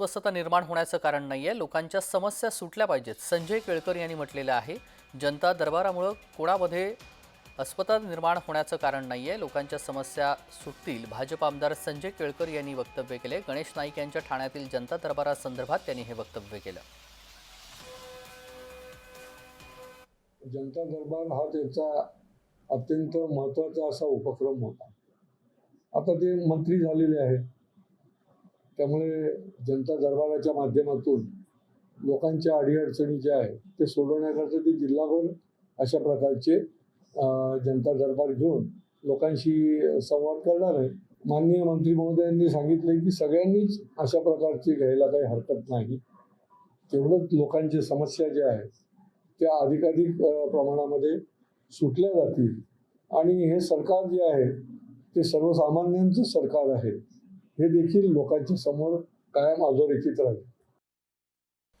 अस्वस्थता निर्माण होण्याचं कारण नाही आहे लोकांच्या समस्या सुटल्या पाहिजेत. संजय केळकर यांनी म्हटलेलं आहे जनता दरबारामुळं कोणामध्ये अस्वस्थता निर्माण होण्याचं कारण नाही आहे लोकांच्या समस्या सुटतील. भाजप आमदार संजय केळकर यांनी वक्तव्य केले. गणेश नाईक यांच्या ठाण्यातील जनता दरबारासंदर्भात त्यांनी हे वक्तव्य केलं. जनता दरबार हा त्याचा अत्यंत महत्त्वाचा असा उपक्रम होता. आता ते मंत्री झालेले आहेत. त्यामुळे जनता दरबाराच्या माध्यमातून लोकांच्या अडीअडचणी ज्या आहेत ते सोडवण्याकरता ते जिल्हाभर अशा प्रकारचे जनता दरबार घेऊन लोकांशी संवाद करणार आहे माननीय मंत्री महोदयांनी सांगितले की सगळ्यांनीच अशा प्रकारची घ्यायला काही हरकत नाही. तेवढंच लोकांच्या समस्या ज्या आहेत त्या अधिकाधिक प्रमाणामध्ये सुटल्या जातील. आणि हे सरकार जे आहे ते सर्वसामान्यांचं सरकार आहे. हे देखील लोकांच्या समोर कायम अधोरेखित राहील.